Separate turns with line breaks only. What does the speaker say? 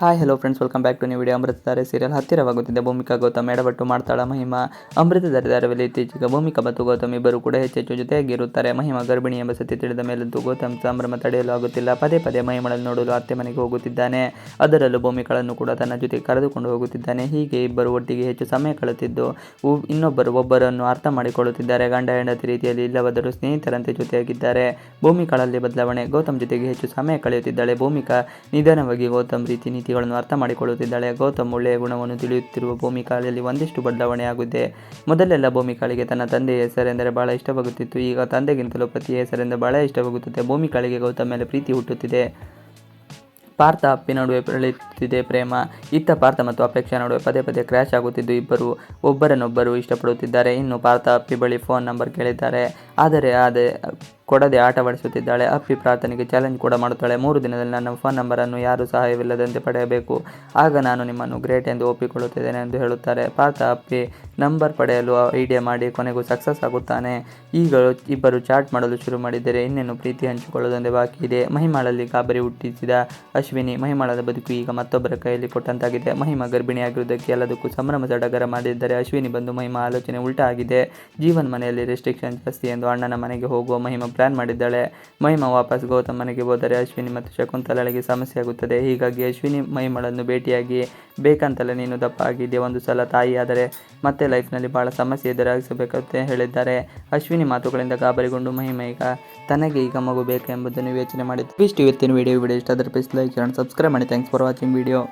Hi hello friends welcome back to new video Amruthadhaare serial ಹತ್ತಿರವಾಗುತ್ತಿದೆ Bhoomika Gautam ಎಡಬಟ್ಟು ಮಾಡ್ತಾಳ ಮಹಿಮಾ. ಅಮೃತಧಾರೆ ಧಾರಾವಾಹಿಯಲ್ಲಿ ಇತ್ತೀಚೆಗೆ ಭೂಮಿಕಾ ಮತ್ತು ಗೌತಮ್ ಇಬ್ಬರು ಕೂಡ ಹೆಚ್ಚೆಚ್ಚು ಜೊತೆಯಾಗಿರುತ್ತಾರೆ. ಮಹಿಮಾ ಗರ್ಭಿಣಿ ಎಂಬ ಸತ್ಯ ತಿಳಿದ ಮೇಲಂತೂ ಗೌತಮ್ ಸಂಭ್ರಮ ತಡೆಯಲು ಆಗುತ್ತಿಲ್ಲ. ಪದೇ ಪದೇ ಮಹಿಮಳನ್ನು ನೋಡಲು ಅತ್ತೆ ಮನೆಗೆ ಹೋಗುತ್ತಿದ್ದಾನೆ. ಅದರಲ್ಲೂ ಭೂಮಿಕಳನ್ನು ಕೂಡ ತನ್ನ ಜೊತೆ ಕರೆದುಕೊಂಡು ಹೋಗುತ್ತಿದ್ದಾನೆ. ಹೀಗೆ ಇಬ್ಬರು ಒಟ್ಟಿಗೆ ಹೆಚ್ಚು ಸಮಯ ಕಳೆಯುತ್ತಿದ್ದು ಇನ್ನೊಬ್ಬರು ಒಬ್ಬರನ್ನು ಅರ್ಥ ಮಾಡಿಕೊಳ್ಳುತ್ತಿದ್ದಾರೆ. ಗಂಡ, ಹೆಂಡತಿ ರೀತಿಯಲ್ಲಿ ಇಲ್ಲವಾದರೂ ಸ್ನೇಹಿತರಂತೆ ಜೊತೆಯಾಗಿದ್ದಾರೆ. ಭೂಮಿಕಳಲ್ಲಿ ಬದಲಾವಣೆ, ಗೌತಮ್ ಜೊತೆಗೆ ಹೆಚ್ಚು ಸಮಯ ಕಳೆಯುತ್ತಿದ್ದಾಳೆ. ಭೂಮಿಕಾ ನಿಧಾನವಾಗಿ ಗೌತಮ್ ರೀತಿ ನೀತಿಗಳನ್ನು ಅರ್ಥ ಮಾಡಿಕೊಳ್ಳುತ್ತಿದ್ದಾಳೆ. ಗೌತಮ್ ಒಳ್ಳೆಯ ಗುಣವನ್ನು ತಿಳಿಯುತ್ತಿರುವ ಭೂಮಿಕಾಳಲ್ಲಿ ಒಂದಿಷ್ಟು ಬದಲಾವಣೆಯಾಗುತ್ತೆ. ಮೊದಲೆಲ್ಲ ಭೂಮಿಕಾಳಿಗೆ ತನ್ನ ತಂದೆಯ ಹೆಸರೆಂದರೆ ಬಹಳ ಇಷ್ಟವಾಗುತ್ತಿತ್ತು. ಈಗ ತಂದೆಗಿಂತಲೂ ಪತಿಯ ಹೆಸರೆಂದರೆ ಬಹಳ ಇಷ್ಟವಾಗುತ್ತದೆ. ಭೂಮಿಕಾಳಿಗೆ ಗೌತಮ್ ಮೇಲೆ ಪ್ರೀತಿ ಹುಟ್ಟುತ್ತಿದೆ. ಪಾರ್ಥ ಅಪ್ಪಿ ನಡುವೆ ಬೆಳೆಯುತ್ತಿದೆ ಪ್ರೇಮ. ಇತ್ತ ಪಾರ್ಥ ಮತ್ತು ಅಪೇಕ್ಷಾ ನಡುವೆ ಪದೇ ಪದೇ ಕ್ರ್ಯಾಶ್ ಆಗುತ್ತಿದ್ದು ಇಬ್ಬರು, ಒಬ್ಬರನ್ನೊಬ್ಬರು ಇಷ್ಟಪಡುತ್ತಿದ್ದಾರೆ. ಇನ್ನು ಪಾರ್ಥ ಅಪ್ಪಿ ಬಳಿ ಫೋನ್ ನಂಬರ್ ಕೇಳಿದ್ದಾರೆ. ಆದರೆ ಅದೇ ಕೊಡದೆ ಆಟವಾಡಿಸುತ್ತಿದ್ದಾಳೆ ಅಪ್ಪಿ ಪ್ರಾರ್ಥನೆಗೆ ಚಾಲೆಂಜ್ ಕೂಡ ಮಾಡುತ್ತಾಳೆ. ಮೂರು ದಿನದಲ್ಲಿ ನನ್ನ ಫೋನ್ ನಂಬರನ್ನು ಯಾರೂ ಸಹಾಯವಿಲ್ಲದಂತೆ ಪಡೆಯಬೇಕು. ಆಗ ನಾನು ನಿಮ್ಮನ್ನು ಗ್ರೇಟ್ ಎಂದು ಒಪ್ಪಿಕೊಳ್ಳುತ್ತಿದ್ದೇನೆ ಎಂದು ಹೇಳುತ್ತಾರೆ. ಪಾರ್ಥ, ಅಪ್ಪಿ ನಂಬರ್ ಪಡೆಯಲು ಐಡಿಯಾ ಮಾಡಿ ಕೊನೆಗೂ ಸಕ್ಸಸ್ ಆಗುತ್ತಾನೆ. ಈಗ ಇಬ್ಬರು ಚಾಟ್ ಮಾಡಲು ಶುರು ಮಾಡಿದರೆ ಇನ್ನೇನು ಪ್ರೀತಿ ಹಂಚಿಕೊಳ್ಳುವುದೊಂದೇ ಬಾಕಿ ಇದೆ. ಮಹಿಮಾಳಲ್ಲಿ ಗಾಬರಿ ಹುಟ್ಟಿಸಿದ ಅಶ್ವಿನಿ ಮಹಿಮಾಳದ ಬದುಕು ಈಗ ಮತ್ತೊಬ್ಬರ ಕೈಯಲ್ಲಿ ಕೊಟ್ಟಂತಾಗಿದೆ. ಮಹಿಮಾ ಗರ್ಭಿಣಿಯಾಗಿರುವುದಕ್ಕೆ ಎಲ್ಲದಕ್ಕೂ ಸಂಭ್ರಮ ಸಡಗರ ಮಾಡಿದ್ದರೆ. ಅಶ್ವಿನಿ ಬಂದು ಮಹಿಮಾ ಆಲೋಚನೆ ಉಲ್ಟಾ ಆಗಿದೆ. ಜೀವನ್ ಮನೆಯಲ್ಲಿ ರೆಸ್ಟ್ರಿಕ್ಷನ್ ಜಾಸ್ತಿ ಎಂದು ಅಣ್ಣನ ಮನೆಗೆ ಹೋಗುವ ಮಹಿಮಾ ಪ್ಲಾನ್ ಮಾಡಿದ್ದಾಳೆ. ಮಹಿಮಾ ವಾಪಸ್ ಗೌತಮ್ ಮನೆಗೆ ಹೋದರೆ ಅಶ್ವಿನಿ ಮತ್ತು ಶಕುಂತಲಾಳಿಗೆ ಸಮಸ್ಯೆ ಆಗುತ್ತದೆ. ಹೀಗಾಗಿ ಅಶ್ವಿನಿ ಮಹಿಮಳನ್ನು ಭೇಟಿಯಾಗಿ, ಬೇಕಂತಲೇ ನೀನು ದಪ್ಪ ಆಗಿದ್ದೆ ಒಂದು ಸಲ ತಾಯಿ ಆದರೆ? ಮತ್ತೆ ಲೈಫ್ನಲ್ಲಿ ಬಹಳ ಸಮಸ್ಯೆ ಎದುರಾಗಿಸಬೇಕಂತ ಹೇಳಿದ್ದಾರೆ. ಅಶ್ವಿನಿ ಮಾತುಗಳಿಂದ ಗಾಬರಿಗೊಂಡು ಮಹಿಮಾ ಈಗ, ತನಗೆ ಈಗ ಮಗು ಬೇಕೆಂಬುದನ್ನು ಯೋಚನೆ ಮಾಡಿದ್ದು. ಇಷ್ಟು ಇವತ್ತಿನ ವಿಡಿಯೋ ವಿಡಿಯೋ ಇಷ್ಟ ಆದರೆ ಪ್ಲೀಸ್ ಲೈಕ್ ಸಬ್ಸ್ಕ್ರೈಬ್ ಮಾಡಿ. Thanks for watching video